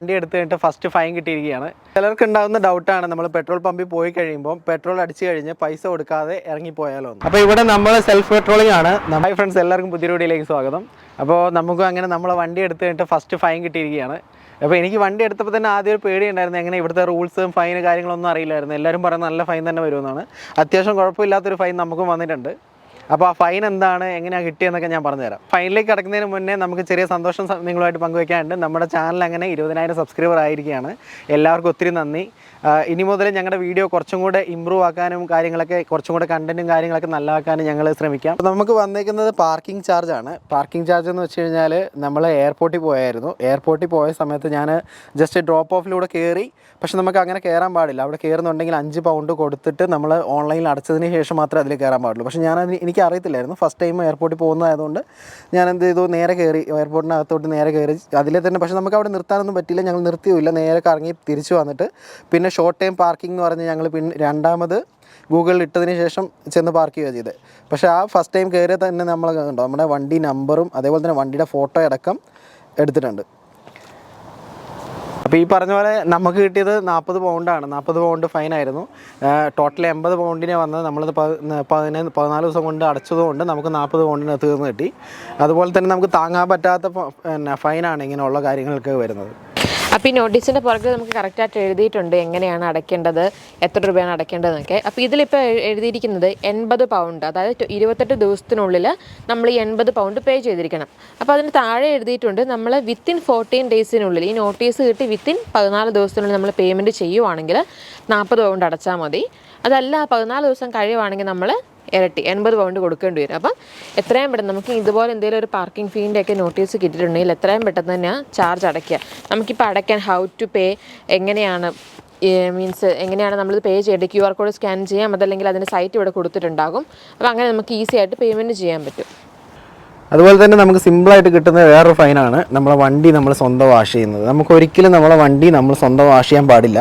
വണ്ടി എടുത്തു കഴിഞ്ഞിട്ട് ഫസ്റ്റ് ഫൈൻ കിട്ടിയിരിക്കുകയാണ്. ചിലർക്ക് ഉണ്ടാകുന്ന ഡൗട്ടാണ് നമ്മൾ പെട്രോൾ പമ്പിൽ പോയി കഴിയുമ്പോൾ പെട്രോൾ അടിച്ചു കഴിഞ്ഞ് പൈസ കൊടുക്കാതെ ഇറങ്ങിപ്പോയാലോ. അപ്പോൾ ഇവിടെ നമ്മൾ സെൽഫ് പെട്രോളിംഗ് ആണ്. ഹായ് ഫ്രണ്ട്സ് എല്ലാവർക്കും പുതിയ സ്വാഗതം. അപ്പോൾ നമുക്ക് അങ്ങനെ നമ്മളെ വണ്ടി എടുത്തു കഴിഞ്ഞിട്ട് ഫസ്റ്റ് ഫൈൻ കിട്ടിയിരിക്കുകയാണ്. അപ്പോൾ എനിക്ക് വണ്ടി എടുത്തപ്പോൾ തന്നെ ആദ്യം ഒരു പേടിയുണ്ടായിരുന്നു എങ്ങനെ ഇവിടുത്തെ റൂൾസും ഫൈൻ കാര്യങ്ങളൊന്നും അറിയില്ലായിരുന്നു. എല്ലാവരും പറയുന്ന നല്ല ഫൈൻ തന്നെ വരുമെന്നാണ്. അത്യാവശ്യം കുഴപ്പമില്ലാത്തൊരു ഫൈൻ നമുക്കും വന്നിട്ടുണ്ട്. അപ്പോൾ ആ ഫൈൻ എന്താണ് എങ്ങനെയാണ് കിട്ടിയെന്നൊക്കെ ഞാൻ പറഞ്ഞുതരാം. ഫൈനിലേക്ക് കിടക്കുന്നതിന് മുന്നേ നമുക്ക് ചെറിയ സന്തോഷം നിങ്ങളുമായിട്ട് പങ്കുവയ്ക്കാനുണ്ട് നമ്മുടെ ചാനൽ അങ്ങനെ ഇരുപതിനായിരം സബ്സ്ക്രൈബർ ആയിരിക്കുകയാണ്. എല്ലാവർക്കും ഒത്തിരി നന്ദി. ഇനി മുതൽ ഞങ്ങളുടെ വീഡിയോ കുറച്ചും കൂടെ ഇമ്പ്രൂവ് ആക്കാനും കാര്യങ്ങളൊക്കെ കുറച്ചും കൂടെ കണ്ടന്റും കാര്യങ്ങളൊക്കെ നല്ലതാക്കാനും ഞങ്ങൾ ശ്രമിക്കാം. നമുക്ക് വന്നേക്കുന്നത് പാർക്കിംഗ് ചാർജാണ് പാർക്കിംഗ് ചാർജ് എന്ന് വെച്ച് കഴിഞ്ഞാൽ നമ്മൾ എയർപോർട്ടിൽ പോയായിരുന്നു. എയർപോർട്ടിൽ പോയ സമയത്ത് ഞാൻ ജസ്റ്റ് ഡ്രോപ്പ് ഓഫിലൂടെ കയറി പക്ഷെ നമുക്ക് അങ്ങനെ കയറാൻ പാടില്ല. അവിടെ കയറുന്നുണ്ടെങ്കിൽ അഞ്ച് പൗണ്ട് കൊടുത്തിട്ട് നമ്മൾ ഓൺലൈനിൽ അടച്ചതിന് ശേഷം മാത്രമേ അതിൽ കയറാൻ പാടുള്ളൂ. പക്ഷേ ഞാൻ എനിക്ക് അറിയത്തില്ലായിരുന്നു ഫസ്റ്റ് ടൈം എയർപോർട്ടിൽ പോകുന്നതായതുകൊണ്ട് ഞാൻ എന്ത് ചെയ്തു? നേരെ കയറി. എയർപോർട്ടിനകത്തോട്ട് നേരെ കയറി. അതിലെ തന്നെ പക്ഷേ നമുക്ക് അവിടെ നിർത്താനൊന്നും പറ്റില്ല ഞങ്ങൾ നിർത്തിയില്ല നേരെ കറങ്ങി തിരിച്ചു വന്നിട്ട്. പിന്നെ ഷോർട്ട് ടൈം പാർക്കിംഗ് എന്ന് പറഞ്ഞ് ഞങ്ങൾ പിന്നെ രണ്ടാമത് ഗൂഗിളിൽ ഇട്ടതിന് ശേഷം ചെന്ന് പാർക്ക് ചെയ്യുക ചെയ്തത് പക്ഷേ ആ ഫസ്റ്റ് ടൈം കയറിയ തന്നെ നമ്മൾ കണ്ടോ? നമ്മുടെ വണ്ടി നമ്പറും അതേപോലെ തന്നെ വണ്ടിയുടെ ഫോട്ടോ അടക്കം എടുത്തിട്ടുണ്ട്. അപ്പോൾ ഈ പറഞ്ഞ പോലെ നമുക്ക് കിട്ടിയത് നാൽപ്പത് പൗണ്ടാണ് നാൽപ്പത് പൗണ്ട് ഫൈനായിരുന്നു ടോട്ടൽ എൺപത് പൗണ്ടിനെ വന്നത് നമ്മളത് പതിനൊന്ന് പതിനാല് ദിവസം കൊണ്ട് അടച്ചതുകൊണ്ട് നമുക്ക് നാൽപ്പത് പൗണ്ടിന് തീർന്ന് കിട്ടി. അതുപോലെ തന്നെ നമുക്ക് താങ്ങാൻ പറ്റാത്ത ഫൈനാണ് ഇങ്ങനെയുള്ള കാര്യങ്ങൾക്ക് വരുന്നത്. അപ്പോൾ ഈ നോട്ടീസിന്റെ പുറകിൽ നമുക്ക് കറക്റ്റായിട്ട് എഴുതിയിട്ടുണ്ട് എങ്ങനെയാണ് അടയ്ക്കേണ്ടത് എത്ര രൂപയാണ് അടയ്ക്കേണ്ടതെന്നൊക്കെ. അപ്പോൾ ഇതിലിപ്പോൾ എഴു- എഴുതിയിരിക്കുന്നത് എൺപത് പൗണ്ട് അതായത് ഇരുപത്തെട്ട് ദിവസത്തിനുള്ളിൽ നമ്മൾ ഈ എൺപത് പൗണ്ട് പേ ചെയ്തിരിക്കണം. അപ്പോൾ അതിന് താഴെ എഴുതിയിട്ടുണ്ട് നമ്മൾ വിത്തിൻ ഫോർട്ടീൻ ഡേയ്സിനുള്ളിൽ ഈ നോട്ടീസ് കിട്ടി വിത്തിൻ പതിനാല് ദിവസത്തിനുള്ളിൽ നമ്മൾ പേയ്മെന്റ് ചെയ്യുവാണെങ്കിൽ നാൽപ്പത് പൗണ്ട് അടച്ചാൽ മതി. അതല്ല പതിനാല് ദിവസം കഴിയുവാണെങ്കിൽ നമ്മൾ ഇരട്ടി എൺപത് പൗണ്ട് കൊടുക്കേണ്ടി വരും. അപ്പം എത്രയും പെട്ടെന്ന് നമുക്ക് ഇതുപോലെ എന്തെങ്കിലും ഒരു പാർക്കിംഗ് ഫീന്റെ ഒക്കെ നോട്ടീസ് കിട്ടിയിട്ടുണ്ടെങ്കിൽ എത്രയും പെട്ടെന്ന് തന്നെ ചാർജ് അടയ്ക്കുക. നമുക്കിപ്പോൾ അടയ്ക്കാൻ ഹൗ ടു പേ എങ്ങനെയാണ് മീൻസ് എങ്ങനെയാണ് നമ്മൾ പേ ചെയ്യേണ്ടത്? ക്യു ആർ കോഡ് സ്കാൻ ചെയ്യാം. അതല്ലെങ്കിൽ അതിന്റെ സൈറ്റ് ഇവിടെ കൊടുത്തിട്ടുണ്ടാകും. അപ്പോൾ അങ്ങനെ നമുക്ക് ഈസി ആയിട്ട് പേയ്മെന്റ് ചെയ്യാൻ പറ്റും. അതുപോലെ തന്നെ നമുക്ക് സിമ്പിളായിട്ട് കിട്ടുന്ന വേറൊരു ഫൈനാണ് നമ്മളെ വണ്ടി നമ്മൾ സ്വന്തം വാഷ് ചെയ്യുന്നത്. നമുക്ക് ഒരിക്കലും നമ്മളെ വണ്ടി നമ്മൾ സ്വന്തം വാഷ് ചെയ്യാൻ പാടില്ല.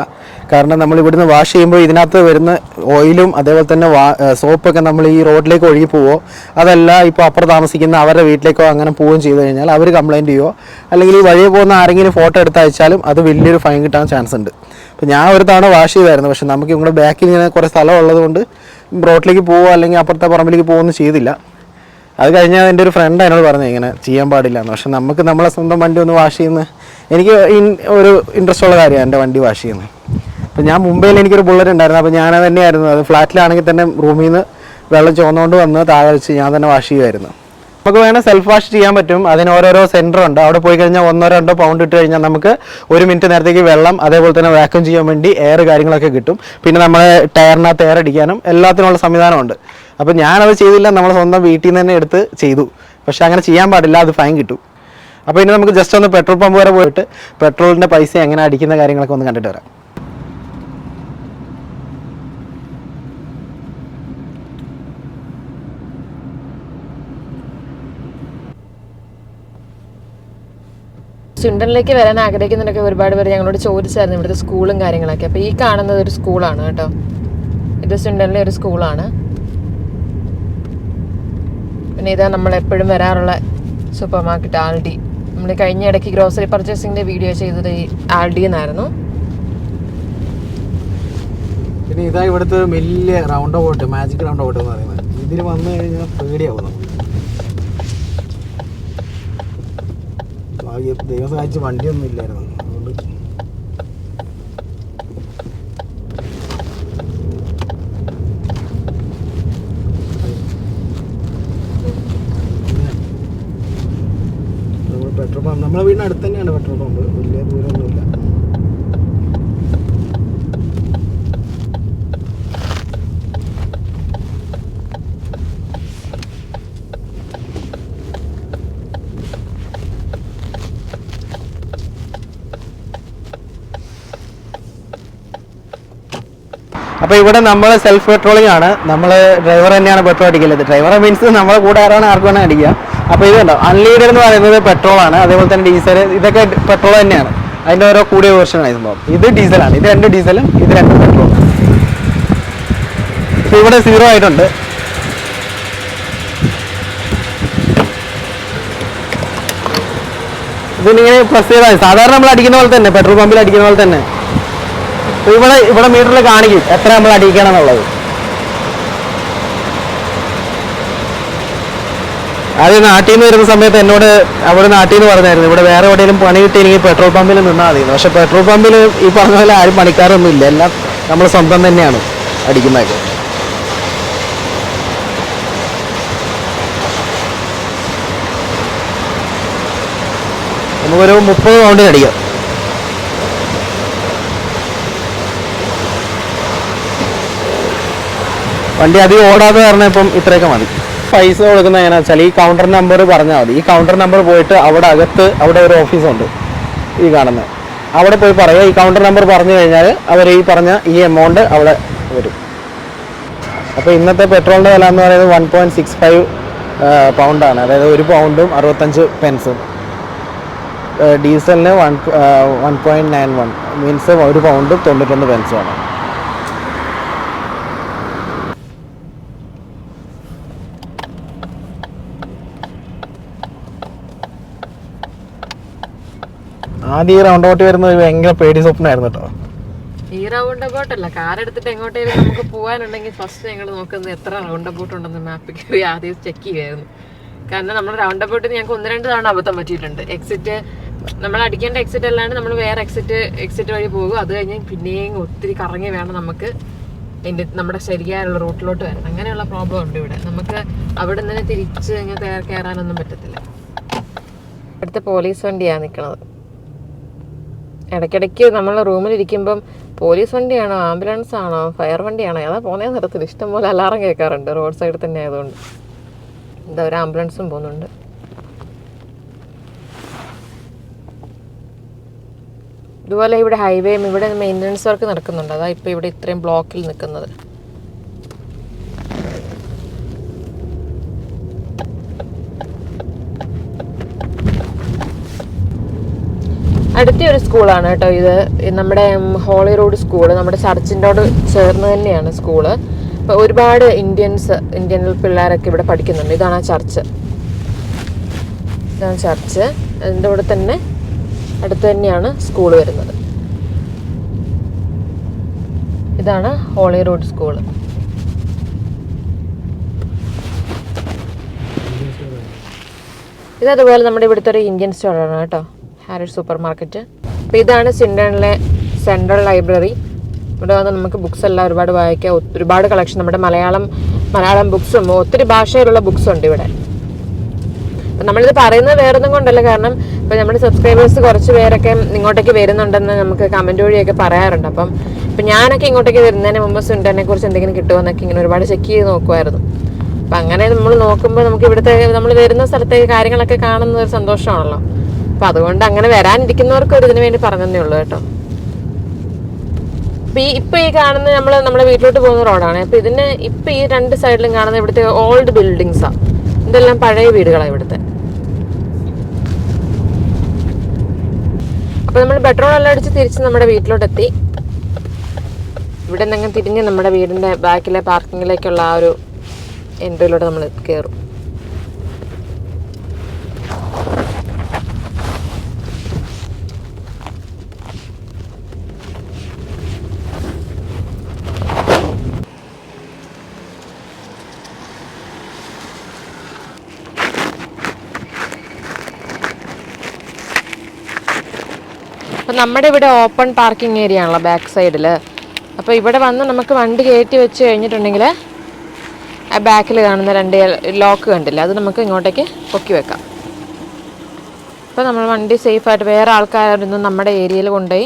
കാരണം നമ്മൾ ഇവിടുന്ന് വാഷ് ചെയ്യുമ്പോൾ ഇതിനകത്ത് വരുന്ന ഓയിലും അതേപോലെ തന്നെ വാ സോപ്പൊക്കെ നമ്മൾ ഈ റോഡിലേക്ക് ഒഴുകി പോവോ അതല്ല ഇപ്പോൾ അപ്പുറം താമസിക്കുന്ന അവരുടെ വീട്ടിലേക്കോ അങ്ങനെ പോവുകയും ചെയ്തു കഴിഞ്ഞാൽ അവർ കംപ്ലയിന്റ് ചെയ്യുമോ അല്ലെങ്കിൽ ഈ വഴിയെ പോകുന്ന ആരെങ്കിലും ഫോട്ടോ എടുത്ത് അയച്ചാലും അത് വലിയൊരു ഫൈൻ കിട്ടാൻ ചാൻസ് ഉണ്ട്. അപ്പോൾ ഞാൻ ഒരു തവണ വാഷ് ചെയ്തായിരുന്നു. പക്ഷേ നമുക്ക് ഇവിടെ ബാക്കിൽ ഇങ്ങനെ കുറേ സ്ഥലം ഉള്ളതുകൊണ്ട് റോഡിലേക്ക് പോവുക അല്ലെങ്കിൽ അപ്പുറത്തെ പറമ്പിലേക്ക് പോകുകയൊന്നും ചെയ്തില്ല. അത് കഴിഞ്ഞാൽ എന്റെ ഒരു ഫ്രണ്ട് എന്നോട് പറഞ്ഞു ഇങ്ങനെ ചെയ്യാൻ പാടില്ല എന്ന്. പക്ഷെ നമുക്ക് നമ്മളെ സ്വന്തം വണ്ടി ഒന്ന് വാഷ് ചെയ്യുന്ന എനിക്ക് ഒരു ഇൻട്രസ്റ്റ് ഉള്ള കാര്യമാണ് എന്റെ വണ്ടി വാഷ് ചെയ്യുന്നത്. അപ്പോൾ ഞാൻ മുംബൈയിൽ എനിക്കൊരു ബുള്ളറ്റ് ഉണ്ടായിരുന്നു. അപ്പോൾ ഞാൻ തന്നെയായിരുന്നു. അത് ഫ്ലാറ്റിലാണെങ്കിൽ തന്നെ റൂമിൽ നിന്ന് വെള്ളം ചുവന്നുകൊണ്ട് വന്ന് താഴെ വെച്ച് ഞാൻ തന്നെ വാഷ് ചെയ്യുമായിരുന്നു. നമുക്ക് വേണേൽ സെൽഫ് വാഷ് ചെയ്യാൻ പറ്റും. അതിന് ഓരോരോ സെന്റർ ഉണ്ട്. അവിടെ പോയി കഴിഞ്ഞാൽ ഒന്നോ രണ്ടോ പൗണ്ട് ഇട്ട് കഴിഞ്ഞാൽ നമുക്ക് ഒരു മിനിറ്റ് നേരത്തേക്ക് വെള്ളം അതേപോലെ തന്നെ വാക്വം ചെയ്യാൻ വേണ്ടി എയർ കാര്യങ്ങളൊക്കെ കിട്ടും. പിന്നെ നമ്മളെ ടയറിനകത്ത് എയർ അടിക്കാനും എല്ലാത്തിനുള്ള സംവിധാനമുണ്ട്. അപ്പോൾ ഞാനത് ചെയ്തില്ല നമ്മൾ സ്വന്തം വീട്ടിൽ നിന്ന് തന്നെ എടുത്ത് ചെയ്തു. പക്ഷേ അങ്ങനെ ചെയ്യാൻ പാടില്ല അത് ഫൈൻ കിട്ടും. അപ്പോൾ ഇനി നമുക്ക് ജസ്റ്റ് ഒന്ന് പെട്രോൾ പമ്പ് വരെ പോയിട്ട് പെട്രോളിന്റെ പൈസ എങ്ങനെ അടിക്കുന്ന കാര്യങ്ങളൊക്കെ ഒന്ന് കണ്ടിട്ട് വരാം. ചുണ്ടനിലേക്ക് വരാൻ ആഗ്രഹിക്കുന്നവരൊക്കെ ഒരുപാട് പേര് ഞങ്ങളോട് ചോദിച്ചായിരുന്നു ഇവിടുത്തെ സ്കൂളും കാര്യങ്ങളൊക്കെ. അപ്പോൾ ഈ കാണുന്നത് ഒരു സ്കൂളാണ് കേട്ടോ. ഇത് ചുണ്ടനിലെ ഒരു സ്കൂളാണ്. പിന്നെ ഇതാ നമ്മൾ എപ്പോഴും വരാറുള്ള സൂപ്പർ മാർക്കറ്റ് ആൾഡി നമ്മൾ കഴിഞ്ഞ ഇടയ്ക്ക് ഗ്രോസറി പർച്ചേസിങ്ങിന്റെ വീഡിയോ ചെയ്തത് ഈ ആൾഡി എന്നായിരുന്നു. പിന്നെ ഇതാ ഇവിടുത്തെ വലിയ round boat magic round boat എന്ന് പറയുന്നത്. ഇതിൽ വന്നു കഴിഞ്ഞാൽ പേടിയാവും ദൈവം സഹായിച്ച് വണ്ടിയൊന്നും ഇല്ലായിരുന്നു. അതുകൊണ്ട് നമ്മൾ പെട്രോൾ പമ്പ് അടുത്ത് തന്നെയാണ് പെട്രോൾ പമ്പ് വലിയ ദൂരമൊന്നുമില്ല. അപ്പോൾ ഇവിടെ നമ്മൾ സെൽഫ് പെട്രോളിംഗ് ആണ്. നമ്മൾ ഡ്രൈവർ തന്നെയാണ് പെട്രോൾ അടിക്കുന്നത് ഡ്രൈവറെ മീൻസ് നമ്മളെ കൂടെ ആരാണ് ആർക്ക് വേണമെങ്കിൽ അടിക്കുക അപ്പോൾ ഇത് കണ്ടോ? എന്ന് പറയുന്നത് പെട്രോൾ ആണ്. അതേപോലെ തന്നെ ഡീസൽ ഇതൊക്കെ പെട്രോൾ തന്നെയാണ്. അതിന്റെ ഓരോ കൂടിയ വേർഷനാണ് സംഭവം ഇത്. ഡീസലാണ് ഇത് രണ്ട് ഡീസലും ഇത് രണ്ട് ഇപ്പോൾ ഇവിടെ സീറോ ആയിട്ടുണ്ട്. ഇതിനിങ്ങനെ പ്രസ് ചെയ്താൽ. സാധാരണ നമ്മൾ അടിക്കുന്ന പോലെ തന്നെ പെട്രോൾ പമ്പിൽ അടിക്കുന്ന പോലെ തന്നെ. ഇവിടെ ഇവിടെ മീറ്ററിൽ കാണിക്കും എത്ര നമ്മൾ അടിക്കണം എന്നുള്ളത്. ആദ്യം നാട്ടിൽ നിന്ന് വരുന്ന സമയത്ത് എന്നോട് അവിടെ നാട്ടിൽ നിന്ന് പറഞ്ഞായിരുന്നു. ഇവിടെ വേറെ എവിടെയെങ്കിലും പണി കിട്ടിയെങ്കിൽ പെട്രോൾ പമ്പിൽ നിന്നാൽ മതി. പക്ഷെ പെട്രോൾ പമ്പിൽ ഈ പറഞ്ഞ പോലെ ആരും പണിക്കാരൊന്നും ഇല്ല. എല്ലാം നമ്മൾ സ്വന്തം തന്നെയാണ് അടിക്കുന്നതൊക്കെ. നമുക്കൊരു മുപ്പത് പൗണ്ടിന് അടിക്കാം. വണ്ടി അധികം ഓടാതെ കാരണം ഇപ്പം ഇത്രയൊക്കെ മതി. പൈസ കൊടുക്കുന്ന എങ്ങനെയാ വെച്ചാൽ ഈ കൗണ്ടർ നമ്പർ പറഞ്ഞാൽ മതി. ഈ കൗണ്ടർ നമ്പർ പോയിട്ട് അവിടെ അകത്ത് അവിടെ ഒരു ഓഫീസുണ്ട് ഈ കാണുന്നത് അവിടെ പോയി പറയുക ഈ കൗണ്ടർ നമ്പർ പറഞ്ഞു കഴിഞ്ഞാൽ അവർ ഈ പറഞ്ഞ ഈ എമൗണ്ട് അവിടെ വരും. അപ്പോൾ ഇന്നത്തെ പെട്രോളിന്റെ വില എന്ന് പറയുന്നത് വൺ പോയിന്റ് സിക്സ് ഫൈവ് പൗണ്ടാണ് അതായത് ഒരു പൗണ്ടും അറുപത്തഞ്ച് പെൻസും ഡീസലിന് one one point nine one means ഒരു പൗണ്ടും തൊണ്ണൂറ്റൊന്ന് പെൻസുമാണ് ആദ്യം ഈ റൗണ്ട് ഔട്ട് വരുന്നത് ഭയങ്കര പേടി സ്വപ്നമായിരുന്നു കേട്ടോ. ഈ റൗണ്ട് ബോട്ട് അല്ല കാർ എടുത്തിട്ട് എങ്ങോട്ടേലും നമുക്ക് പോകാനുണ്ടെങ്കിൽ ഫസ്റ്റ് ഞങ്ങൾ നോക്കുന്നത് എത്ര റൗണ്ട് അബൌട്ട് ഉണ്ടെന്ന് മാപ്പിൽ കയറി ആദ്യം ചെക്ക് ചെയ്യുമായിരുന്നു കാരണം നമ്മൾ റൗണ്ട് അബൌട്ട് ഞങ്ങൾക്ക് ഒന്ന് രണ്ട് തവണ അബദ്ധം പറ്റിയിട്ടുണ്ട്. എക്സിറ്റ് നമ്മൾ അടിക്കേണ്ട എക്സിറ്റ് അല്ലാണ്ട് നമ്മൾ വേറെ എക്സിറ്റ് എക്സിറ്റ് വഴി പോകും. അത് കഴിഞ്ഞ് പിന്നെയും ഒത്തിരി കറങ്ങി വേണം നമുക്ക് എന്റെ നമ്മുടെ ശരിയായുള്ള റൂട്ടിലോട്ട് വരണം അങ്ങനെയുള്ള പ്രോബ്ലം ഉണ്ട് ഇവിടെ. നമുക്ക് അവിടെ നിന്ന് തിരിച്ച് ഇങ്ങനെ കയറാനൊന്നും പറ്റത്തില്ല. അടുത്ത പോലീസ് വണ്ടിയാണ് നിൽക്കുന്നത് ഇടയ്ക്കിടയ്ക്ക് നമ്മൾ റൂമിലിരിക്കുമ്പം പോലീസ് വണ്ടിയാണോ ആംബുലൻസ് ആണോ ഫയർ വണ്ടിയാണോ ഏതാ പോകുന്ന നേരത്തിൽ ഇഷ്ടംപോലെ അലാറം കേൾക്കാറുണ്ട്. റോഡ് സൈഡിൽ തന്നെ ആയതുകൊണ്ട്. എന്താ ഒരു ആംബുലൻസും പോകുന്നുണ്ട്. ഇതുപോലെ ഇവിടെ ഹൈവേയും ഇവിടെ മെയിന്റനൻസ് വർക്ക് നടക്കുന്നുണ്ട്. അതാ ഇപ്പോൾ ഇവിടെ ഇത്രയും ബ്ലോക്കിൽ നിൽക്കുന്നത്. അടുത്ത ഒരു സ്കൂളാണ് കേട്ടോ ഇത്. നമ്മുടെ ഹോളി റോഡ് സ്കൂൾ നമ്മുടെ ചർച്ചിന്റോട് ചേർന്ന് തന്നെയാണ് സ്കൂൾ. അപ്പോൾ ഒരുപാട് ഇന്ത്യൻസ് ഇന്ത്യൻ പിള്ളേരൊക്കെ ഇവിടെ പഠിക്കുന്നുണ്ട്. ഇതാണ് ആ ചർച്ച്. ഇതാണ് ചർച്ച്. അതിന്റെ കൂടെ തന്നെ അടുത്ത് തന്നെയാണ് സ്കൂൾ വരുന്നത്. ഇതാണ് ഹോളി റോഡ് സ്കൂൾ ഇതതുപോലെ നമ്മുടെ ഇവിടുത്തെ ഒരു ഇന്ത്യൻ സ്റ്റോറാണ് കേട്ടോ. ഹാരിസ് സൂപ്പർ മാർക്കറ്റ് അപ്പോൾ ഇതാണ് സിൻഡണിലെ സെൻട്രൽ ലൈബ്രറി ഇവിടെ വന്ന് നമുക്ക് ബുക്സ് എല്ലാം ഒരുപാട് വായിക്കാം. ഒരുപാട് കളക്ഷൻ നമ്മുടെ മലയാളം മലയാളം ബുക്സും ഒത്തിരി ഭാഷയിലുള്ള ബുക്സും ഉണ്ട് ഇവിടെ. അപ്പം നമ്മളിത് പറയുന്നത് വേറൊന്നും കൊണ്ടല്ല. കാരണം ഇപ്പം നമ്മുടെ സബ്സ്ക്രൈബേഴ്സ് കുറച്ച് പേരൊക്കെ ഇങ്ങോട്ടേക്ക് വരുന്നുണ്ടെന്ന് നമുക്ക് കമന്റ് വഴിയൊക്കെ പറയാറുണ്ട്. അപ്പം ഇപ്പം ഞാനൊക്കെ ഇങ്ങോട്ടേക്ക് വരുന്നതിന് മുമ്പ് സുണ്ടനെ കുറിച്ച് എന്തെങ്കിലും കിട്ടുമെന്നൊക്കെ ഇങ്ങനെ ഒരുപാട് ചെക്ക് ചെയ്ത് നോക്കുമായിരുന്നു. അപ്പം അങ്ങനെ നമ്മൾ നോക്കുമ്പോൾ നമുക്ക് ഇവിടുത്തെ നമ്മൾ വരുന്ന സ്ഥലത്തെ കാര്യങ്ങളൊക്കെ കാണുന്നത് ഒരു സന്തോഷമാണല്ലോ. അപ്പം അതുകൊണ്ട് അങ്ങനെ വരാനിരിക്കുന്നവർക്ക് ഒരു ഇതിനു വേണ്ടി പറഞ്ഞതേ ഉള്ളൂ കേട്ടോ. അപ്പൊ ഈ ഇപ്പൊ ഈ കാണുന്ന നമ്മൾ നമ്മുടെ വീട്ടിലോട്ട് പോകുന്ന റോഡാണ്. അപ്പൊ ഇതിന് ഇപ്പൊ ഈ രണ്ട് സൈഡിലും കാണുന്ന ഇവിടുത്തെ ഓൾഡ് ബിൽഡിങ്സാ ഇതെല്ലാം പഴയ വീടുകളാണ് ഇവിടുത്തെ. അപ്പൊ നമ്മൾ പെട്രോൾ എല്ലാം അടിച്ച് തിരിച്ച് നമ്മുടെ വീട്ടിലോട്ട് എത്തി ഇവിടെ നിന്നങ്ങ് തിരിഞ്ഞ് നമ്മുടെ വീടിന്റെ ബാക്കിലെ പാർക്കിങ്ങിലേക്കുള്ള ആ ഒരു എൻട്രിയിലോട്ട് നമ്മൾ കയറും അപ്പം നമ്മുടെ ഇവിടെ ഓപ്പൺ പാർക്കിംഗ് ഏരിയ ആണല്ലോ ബാക്ക് സൈഡിൽ അപ്പോൾ ഇവിടെ വന്ന് നമുക്ക് വണ്ടി കയറ്റി വെച്ച് കഴിഞ്ഞിട്ടുണ്ടെങ്കിൽ ആ ബാക്കിൽ കാണുന്ന രണ്ട് ലോക്ക് കണ്ടില്ല അത് നമുക്ക് ഇങ്ങോട്ടേക്ക് പൊക്കി വെക്കാം. അപ്പോൾ നമ്മൾ വണ്ടി സേഫായിട്ട് വേറെ ആൾക്കാരൊന്നും നമ്മുടെ ഏരിയയിൽ കൊണ്ടുപോയി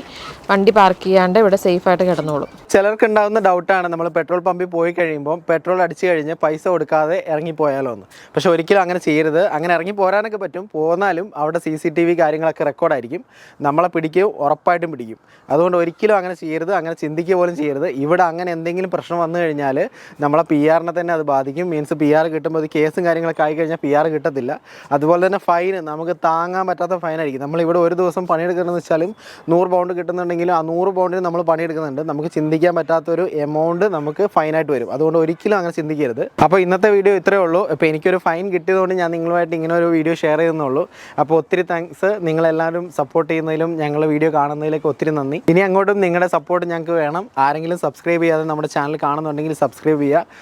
വണ്ടി പാർക്ക് ചെയ്യാണ്ട് ഇവിടെ സേഫ് ആയിട്ട് കിടന്നോളും. ചിലർക്ക് ഉണ്ടാകുന്ന ഡൗട്ടാണ് നമ്മൾ പെട്രോൾ പമ്പിൽ പോയി കഴിയുമ്പോൾ പെട്രോൾ അടിച്ചു കഴിഞ്ഞ് പൈസ കൊടുക്കാതെ ഇറങ്ങിപ്പോയാലോ എന്ന്. പക്ഷെ ഒരിക്കലും അങ്ങനെ ചെയ്യരുത്. അങ്ങനെ ഇറങ്ങി പോരാനൊക്കെ പറ്റും. പോന്നാലും അവിടെ സി സി ടി വി കാര്യങ്ങളൊക്കെ റെക്കോർഡായിരിക്കും നമ്മളെ പിടിക്കും ഉറപ്പായിട്ടും പിടിക്കും. അതുകൊണ്ട് ഒരിക്കലും അങ്ങനെ ചെയ്യരുത്. അങ്ങനെ ചിന്തിക്കുക പോലും ചെയ്യരുത്. ഇവിടെ അങ്ങനെ എന്തെങ്കിലും പ്രശ്നം വന്നു കഴിഞ്ഞാൽ നമ്മളെ പി ആറിനെ തന്നെ അത് ബാധിക്കും. മീൻസ് പി ആർ കിട്ടുമ്പോൾ അത് കേസും കാര്യങ്ങളൊക്കെ ആയി കഴിഞ്ഞാൽ പി ആർ കിട്ടത്തില്ല. അതുപോലെ തന്നെ ഫൈൻ നമുക്ക് താങ്ങാൻ പറ്റാത്ത ഫൈനായിരിക്കും നമ്മളിവിടെ ഒരു ദിവസം പണിയെടുക്കണമെന്ന് വെച്ചാലും നൂറ് പൗണ്ട് കിട്ടുന്നുണ്ടെങ്കിൽ ആണെങ്കിലും ആ നൂറ് പൗണ്ടിന് നമ്മൾ പണിയെടുക്കുന്നുണ്ട്. നമുക്ക് ചിന്തിക്കാൻ പറ്റാത്തൊരു എമൗണ്ട് നമുക്ക് ഫൈനായിട്ട് വരും. അതുകൊണ്ട് ഒരിക്കലും അങ്ങനെ ചിന്തിക്കരുത്. അപ്പോൾ ഇന്നത്തെ വീഡിയോ ഇത്രയേ ഉള്ളൂ. ഇപ്പോൾ എനിക്കൊരു ഫൈൻ കിട്ടിയതുകൊണ്ട് ഞാൻ നിങ്ങളുമായിട്ട് ഇങ്ങനെ ഒരു വീഡിയോ ഷെയർ ചെയ്യുന്നുള്ളൂ അപ്പോൾ ഒത്തിരി താങ്ക്സ് നിങ്ങളെല്ലാവരും സപ്പോർട്ട് ചെയ്യുന്നതിലും ഞങ്ങളുടെ വീഡിയോ കാണുന്നതിലേക്ക് ഒത്തിരി നന്ദി. ഇനി അങ്ങോട്ടും നിങ്ങളുടെ സപ്പോർട്ട് ഞങ്ങൾക്ക് വേണം. ആരെങ്കിലും സബ്സ്ക്രൈബ് ചെയ്യാതെ നമ്മുടെ ചാനൽ കാണുന്നുണ്ടെങ്കിൽ സബ്സ്ക്രൈബ് ചെയ്യുക.